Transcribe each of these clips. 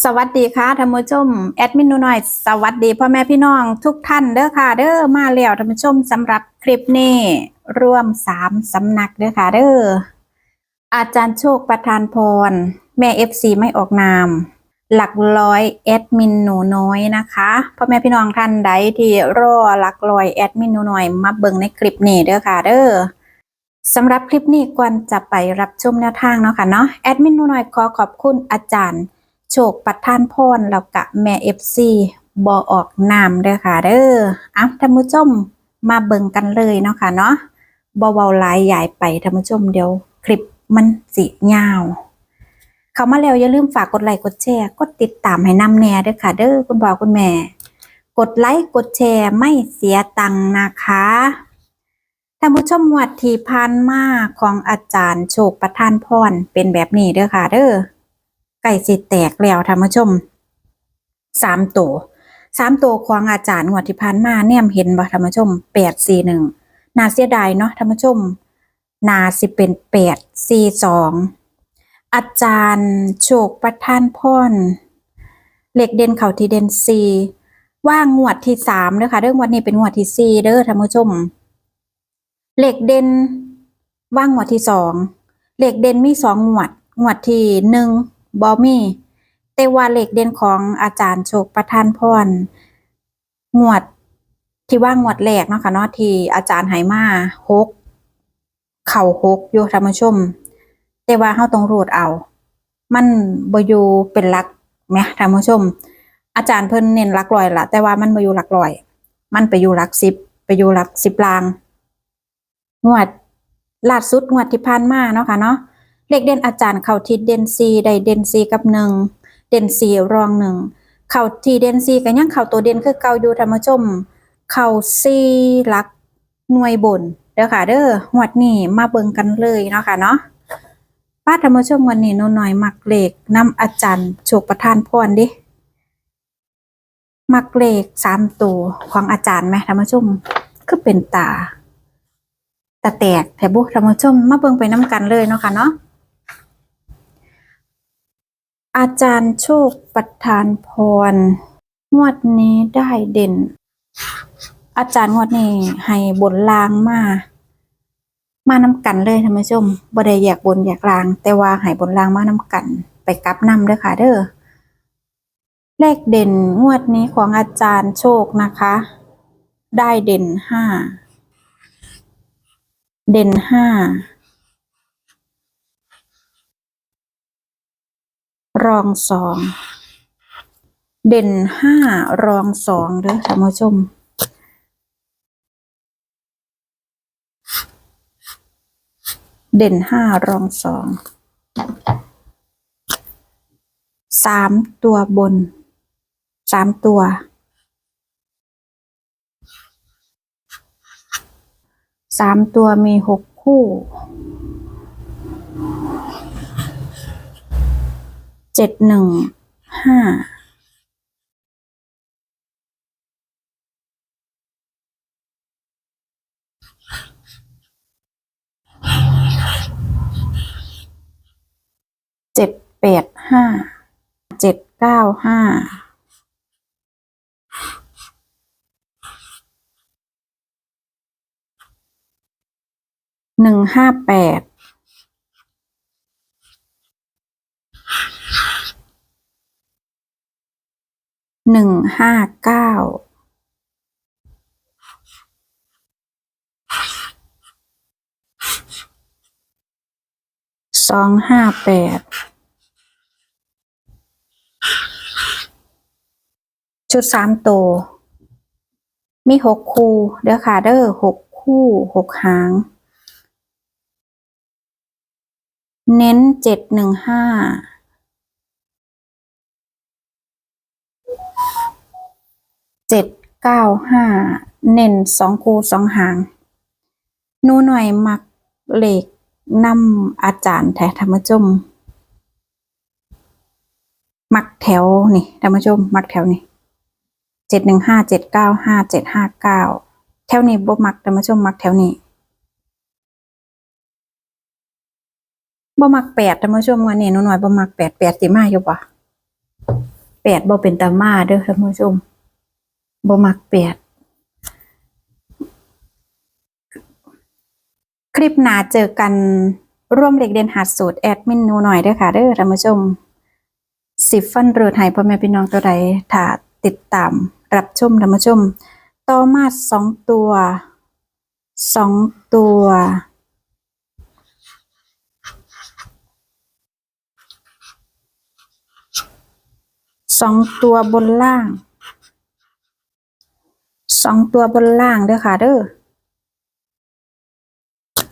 สวัสดีค่ะท่านผู้ชมแอดมินหนูน่อย สวัสดีพ่อแม่พี่น้องทุกท่านเด้อค่ะ เด้อมาแล้วท่านผู้ชมสำหรับคลิปนี้ร่วมสามสำนักเด้อค่ะ เด้ออาจารย์โชคประธานพร แม่เอฟซีไม่ออกนาม หลักร้อยแอดมินหนูน้อยนะคะพ่อแม่พี่น้องท่านใดที่รอหลักร้อยแอดมินหนูน้อยมาเบิ่งในคลิปนี้เด้อค่ะ เด้อสำหรับคลิปนี้ก่อนจะไปรับชมแนวทางเนาะค่ะเนาะแอดมินหนูน่อยขอขอบคุณอาจารย์ โชคปัดท่านพรแล้วกะแม่เอฟซีบอออกนามเด้อค่ะเด้ออะท่านผู้ชมมาเบิ่งกันเลยเนาะค่ะเนาะบ่เบาหลายใหญ่ไปท่านผู้ชมเดี๋ยวคลิปมันสิยาว เข้ามาแล้วอย่าลืมฝากกดไลค์กดแชร์กดติดตามให้นำแน่เด้อค่ะ เด้อคุณพ่อคุณแม่ กดไลค์กดแชร์ไม่เสียตังค์นะคะท่านผู้ชมวัดที่ผ่านมาของอาจารย์โชคประทานพรเป็นแบบนี้เด้อค่ะ เด้อ ไก่สิแตกแล้วท่านผู้ชมสามตัวสามตัวของอาจารย์งวดที่ผ่านมาเนี่ยเห็นบ่ท่านผู้ชมแปดสี่หนึ่งนาเสียดายเนาะท่านผู้ชม นาสิเป็นแปดสี่สองอาจารย์โชคประท่านพรเหล็กเด่นเขาที่เด่นสี่ว่างวดที่สามเด้อค่ะเรื่องวันนี้เป็นงวดที่สี่เด้อท่านผู้ชมเหล็กเด่นว่างหมวดที่สองเหล็กเด่นมีสองหมวดหมวดที่หนึ่ง บอมีแต่ว่าเหล็กเด่นของอาจารย์โชคประทานพรหมวดที่ว่างหมวดแรกเนาะค่ะเนาะที่อาจารย์ไหมาหกเข่าหกอยู่ท่านชม แต่ว่าเฮาต้องรูดเอา มันบอยู่เป็นหลักแหมท่านผู้ชม อาจารย์เพิ่นเน้นหลักร้อยละแต่ว่ามันบอยู่หลักร้อย มันไปอยู่หลักสิบไปอยู่หลักสิบลาง งวดล่าสุดงวดที่ผ่านมาเนาะค่ะเนาะ เลขเด่นอาจารย์เข้าที่เด่นซีได้เด่นซีกับหนึ่งเด่นซีรองหนึ่งเข้าที่เด่นซีก็ยังเข้าตัวเด่นคือเก่าอยู่ท่านผู้ชม เข้าซีหลักหน่วยบนเด้อค่ะ เด้องวดนี้มาเบิ่งกันเลยเนาะค่ะเนาะป้าท่านผู้ชมวันนี้หนูหน่อยมักเลขนำอาจารย์โชคประทานพรดิมักเลขสามตัวของอาจารย์ไหมท่านผู้ชมคือเป็นตาตะแตกแถบุท่านผู้ชมมาเบิ่งไปน้ำกันเลยเนาะค่ะเนาะ อาจารย์โชคประทานพรงวดนี้ได้เด่น อาจารย์งวดนี้ให้บนลางมา มาน้ำกันเลยท่านผู้ชมบ่ได้แยกบนแยกลาง แต่ว่าให้บนลางมาน้ำกัน ไปกลับนำเด้อค่ะเด้อเลขเด่นงวดนี้ของอาจารย์โชคนะคะ ได้เด่นห้า เด่นห้า รองสอง เด่นห้ารองสองเด้อท่านผู้ชมเด่นห้ารองสอง สามตัวบน สามตัว สามตัวมีหกคู่ เจ็ดหนึ่งห้าเจ็ดแปดห้าเจ็ดเก้าห้าหนึ่งห้าแปด หนึ่งห้าเก้าสองห้าแปดชุดสามตัว มีหกคู่ เด้อค่ะเด้อหกคู่หกหาง เน้นเจ็ดหนึ่งห้า เจ็ดเก้าห้าเน้นสองคูสองหางนูหน่อยมักเหล็กนำอาจารย์แท้ธรรมชมมักแถวนี่ธรรมชมมักแถวนี่เจ็ดหนึ่งห้าเจ็ดเก้าห้าเจ็ดห้าเก้าแถวนี้บ่มักธรรมชมมักแถวนี้บ่มักแปดธรรมชมวันนี้นูหน่อยบ่มักแปดแปดสิมาอยู่ปะแปดบ่เป็นตามาเด้อท่านผู้ชม บ่มักแปดคลิปหนาเจอกันร่วมเล็กเด่นหาสูตรแอดมินนูหน่อยด้อค่ะเด้อท่านผู้ชมสิบฟันเรือไทยพ่อแม่พี่น้องตัวใดถ้าติดตามรับชมท่านผู้ชมต่อมาสองตัวสองตัวสองตัวบนล่าง สองตัวบนล่างเด้อค่ะเด้อ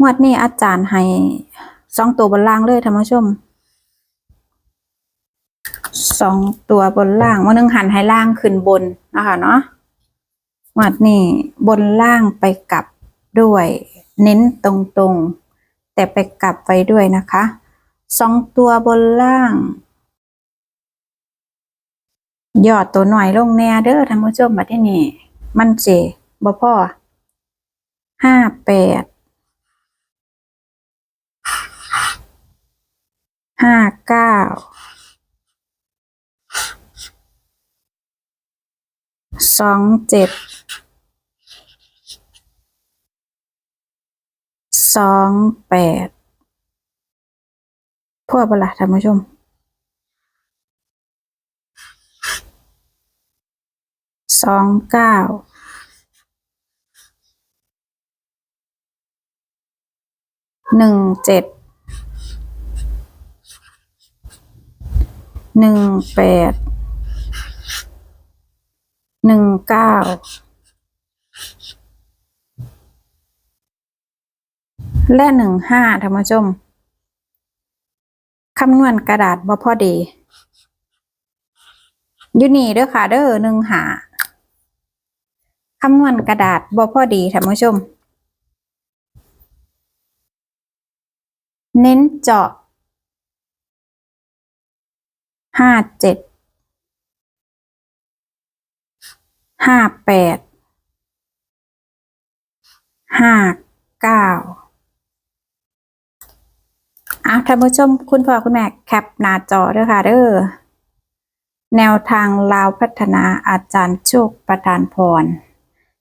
งวดนี้อาจารย์ให้สองตัวบนล่างเลยท่านผู้ชมสองตัวบนล่างวันนึงหันให้ล่างขึ้นบนนะคะเนาะงวดนี้บนล่างไปกลับด้วย เน้นตรงๆ แต่ไปกลับไว้ด้วยนะคะสองตัวบนล่างยอดตัวหน่อยลงแน่เด้อท่านผู้ชมมาที่นี่ มันเจบ่พ่อห้าแปดห้าเก้าสองเจ็ดสองแปดพ่อเปล่าท่านผู้ชม สองเก้าหนึ่งเจ็ดหนึ่งแปดหนึ่งเก้าและหนึ่งห้าท่านผู้ชมคำนวณกระดาษบ่พอดีอยู่นี่เด้อค่ะเด้อหนึ่งหา คำนวณกระดาษบ่พอดีท่านผู้ชม เน้นเจาะห้าเจ็ดห้าแปดห้าเก้าอะท่านผู้ชม คุณพ่อคุณแม่แคปหน้าจอเด้อค่ะเด้อแนวทางลาวพัฒนาอาจารย์โชคประทานพร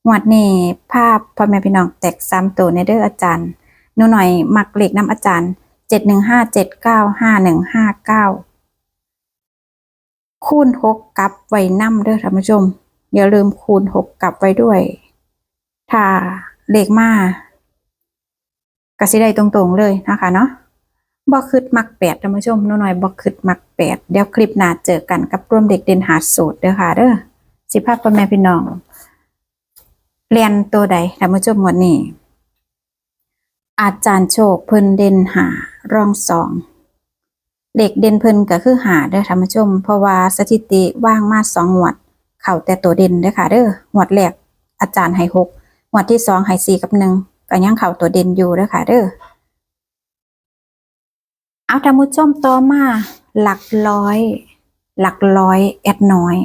งวดนี้ภาพพ่อแม่พี่น้องแตกซ้ำตัวในเด้ออาจารย์หนูหน่อยมักเลขน้ำอาจารย์เจ็ดหนึ่งห้าเจ็ดเก้าห้าหนึ่งห้าเก้าคูณหกกลับไว้น้ำเด้อท่านผู้ชม อย่าลืมคูณหกกลับไว้ด้วย ถ้าเลขมากระสิได้ตรงๆเลยนะคะเนาะบอกคืดมักแปดท่านผู้ชมหนูหน่อยบอกคืดมักแปดเดี๋ยวคลิปหน้าเจอกันกับร่วมเด็กเด่นหาสูตรเด้อค่ะเด้อสิภาพพ่อแม่พี่น้อง เรียนตัวใดท่านผู้ชมวันนี้ อาจารย์โชคเพิ่นเด่นหารองสองเด็กเด่นเพิ่นก็คือหาเด้อท่านผู้ชม เพราะว่าสถิติว่างมาสองหวด เข่าแต่ตัวเด่นเด้อค่ะเด้อหวดแรกอาจารย์ให้หกหวดที่สองให้สี่กับหนึ่งก็ยังเข่าตัวเด่นอยู่เด้อค่ะเด้อเอาท่านผู้ชมต่อมาหลักร้อย หลักร้อยแอดน้อย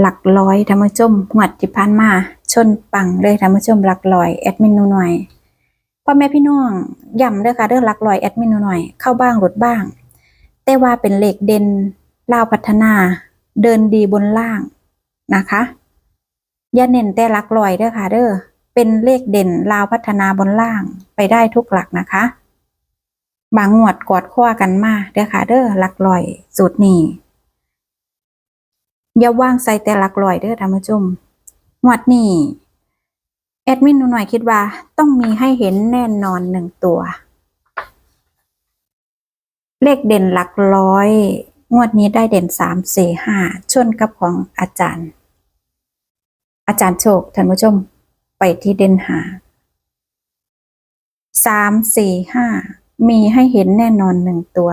หลักร้อยท่านผู้ชมหวดที่ผ่านมาชนปังเลยท่านผู้ชมหลักร้อยแอดมินนูหน่อยพ่อแม่พี่น้องย้ำเด้อค่ะเด้อหลักร้อยแอดมินนูหน่อยเข้าบ้างหลุดบ้าง แต่ว่าเป็นเลขเด่นลาวพัฒนา เดินดีบนล่างนะคะอย่าเน้นแต่หลักร้อยเด้อค่ะเด้อเป็นเลขเด่นลาวพัฒนาบนล่างไปได้ทุกหลักนะคะ บางงวดกอดข้อกันมาเด้อค่ะเด้อหลักลอยสูตรนี้ อย่าวางใส่แต่หลักลอยเด้อท่านผู้ชมงวดนี้แอดมินหนูหน่อยคิดว่า ต้องมีให้เห็นแน่นอนหนึ่งตัว เลขเด่นหลักร้อย งวดนี้ได้เด่นสามสี่ห้าชนกับของอาจารย์ อาจารย์โชคท่านผู้ชม ไปที่เด่นหาสามสี่ห้ามีให้เห็นแน่นอนหนึ่งตัว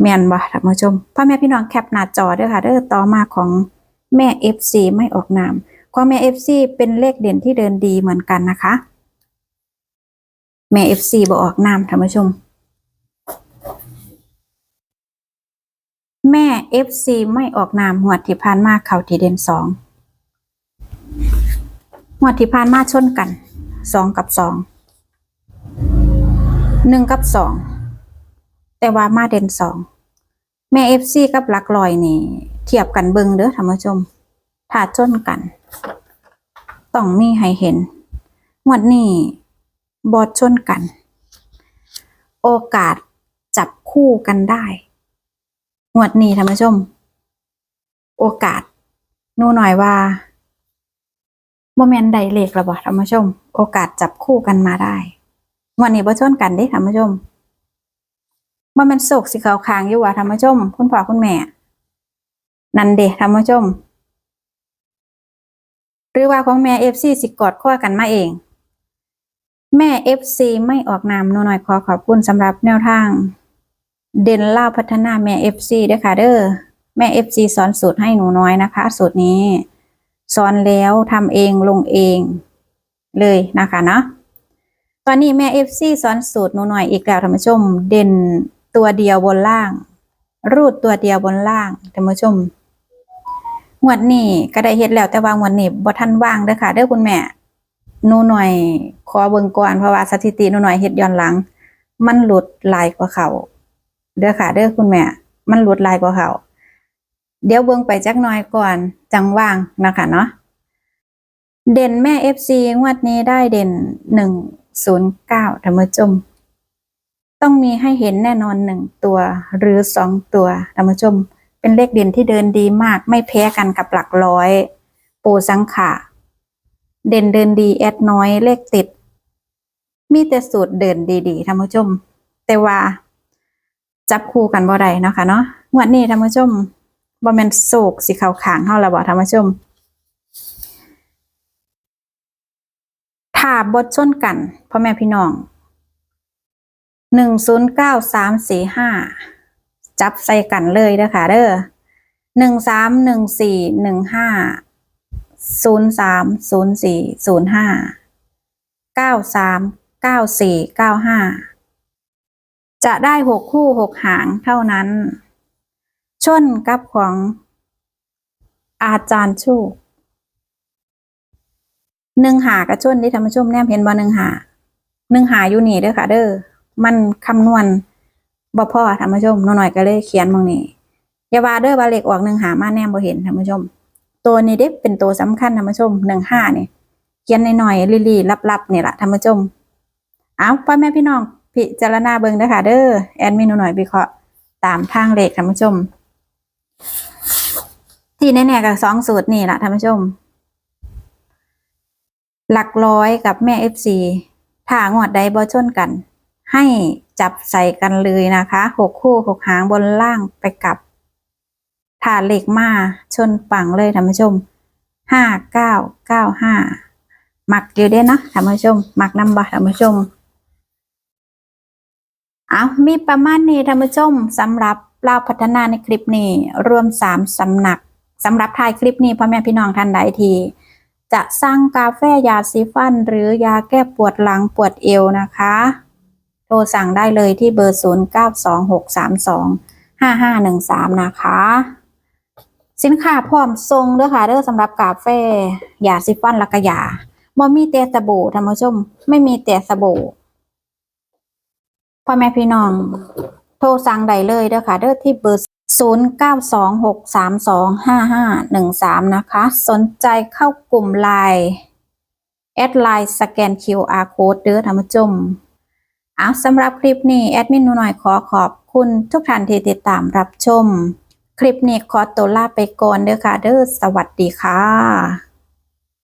แมนบ่ท่านผู้ชมพ่อแม่พี่น้องแคปหน้าจอเด้อค่ะเด้อต่อมาของแม่ FC ไม่ออกนามของแม่ FC เป็นเลขเด่นที่เดินดีเหมือนกันนะคะ แม่ FC บ่ออกนามท่านผู้ชม แม่ FC ไม่ออกนามหัวที่ผ่านมาเขาที่เด่นสองหัวที่ผ่านมาชนกันสองกับสองหนึ่งกับสอง แต่ว่ามาเด่นสองแม่เอฟซีกับหลักลอยนี่ เทียบกันเบิงเด้อท่านผู้ชมถ้าจนกัน ต้องมีให้เห็นงวดนี้บอดชนกัน โอกาสจับคู่กันได้งวดนี้ท่านผู้ชม โอกาสนูหน่อยว่าโมเมนต์ใดเลขระบอท่านผู้ชม โอกาสจับคู่กันมาได้งวดนี้บ่ชนกันเด้ท่านผู้ชม ว่ามันโศกสิเขาคางอยู่ว่าท่านผู้ชม คุณพ่อคุณแม่ นั่นเด้ท่านผู้ชม หรือว่าของแม่เอฟซีสิกอดข้อกันมาเอง แม่เอฟซีไม่ออกนามหนูหน่อยขอขอบคุณสำหรับแนวทาง เด่นเล่าพัฒนาแม่เอฟซีด้วยค่ะเด้อแม่เอฟซีสอนสูตรให้หนูน้อยนะคะ สูตรนี้ สอนแล้วทำเองลงเอง เลยนะคะเนาะตอนนี้แม่เอฟซีสอนสูตรหนูหน่อยอีกแล้วท่านผู้ชม เด่น ตัวเดียวบนล่าง รูดตัวเดียวบนล่างท่านผู้ชมงวดนี้ก็ได้เฮ็ดแล้วแต่ว่างวดนี้บ่ทันว่างเด้อค่ะเด้อคุณแม่หนูหน่อยขอเบิ่งก่อนเพราะว่าสถิติหนูหน่อยเฮ็ดย้อนหลัง มันหลุดหลายกว่าเขาเด้อค่ะเด้อคุณแม่ มันหลุดหลายกว่าเขาเดี๋ยวเบิ่งไปจักหน่อยก่อนจังว่างนะคะเนาะเด่นแม่ FC งวดนี้ได้เด่น109ท่านผู้ชม ต้องมีให้เห็นแน่นอนหนึ่งตัวหรือสองตัวท่านผู้ชม เป็นเลขเด่นที่เดินดีมาก ไม่แพ้กันกับหลักร้อย ปูสังขะเด่นเดินดีแอดน้อยเลขติด มีแต่สูตรเดินดีๆท่านผู้ชม แต่ว่า จับคู่กันบ่ได้นะคะเนาะงวดนี้ท่านผู้ชมบ่แม่นโศกสิเข้าขางเฮาล้วบ่ท่านผู้ชมถ้าบดชนกันพ่อแม่พี่น้อง หนึ่งศูนย์เก้าสามสี่ห้าจับใส่กันเลยเด้อค่ะเด้อหนึ่งสามหนึ่งสี่หนึ่งห้าศูนย์สามศูนย์สี่ศูนย์ห้าเก้าสามเก้าสี่เก้าห้าจะได้หกคู่หกหางเท่านั้น ชนกับของอาจารย์ชูหนึ่งหากระชนที่ธรรมชมแนมเห็นบ่หนึ่งหาหนึ่งหาอยู่นี่เด้อค่ะเด้อ มันคำนวณบ่พอธรรมชมหน่อยๆก็เลยเขียนมองนี่อย่าว่าเด้อว่าเลขออกหนึ่งหามาแนมบ่เห็นธรรมชม ตัวนี้เด้เป็นตัวสำคัญธรรมชมหนึ่งห้านี่เขียนหน่อยๆลีๆลับๆนี่แหละธรรมชมเอาพ่อแม่พี่น้องพิจารณาเบิ่งเด้อค่ะเด้อแอดมินหน่อยวิเคราะห์ตามทางเลขธรรมชม ที่แน่ๆกับสองสูตรนี่แหละธรรมชม หลักร้อยกับแม่เอฟซีถ้างวดใดบ่ชนกัน ให้จับใส่กันเลยนะคะหกคู่หกหางบนล่างไปกับถ้าเหล็กมาชนปังเลยท่านผู้ชมห้าเก้าเก้าห้าหมักอยู่เด้เนาะท่านผู้ชมหมักน้ำบ่ท่านผู้ชมเอามีประมาณนี้ท่านผู้ชมสำหรับเล่าพัฒนาในคลิปนี้รวมสามสำนักสำหรับท้ายคลิปนี้พ่อแม่พี่น้องท่านใดทีจะสั่งกาแฟยาซีฟันหรือยาแก้ปวดหลังปวดเอวนะคะ รสั่งได้เลยที่เบอร์ 0926325513 นะคะ สินค้าพร้อมทรงเด้อค่ะเด้อสำหรับกาแฟยาซีฟันละก็ยาบ่มีแต่สบู่ท่านผู้ชม ไม่มีแต่สบู่พ่อแม่พี่น้อง โทรสั่งได้เลยเด้อค่ะเด้อที่เบอร์ 0926325513 นะคะ สนใจเข้ากลุ่มไลน์แอดไลน์สแกน QR code เด้อท่านผู้ชม เอาสำหรับคลิปนี้แอดมินหนูหน่อยขอขอบคุณทุกท่านที่ติดตามรับชม คลิปนี้ขอตัวลาไปก่อนเด้อค่ะเด้อสวัสดีค่ะ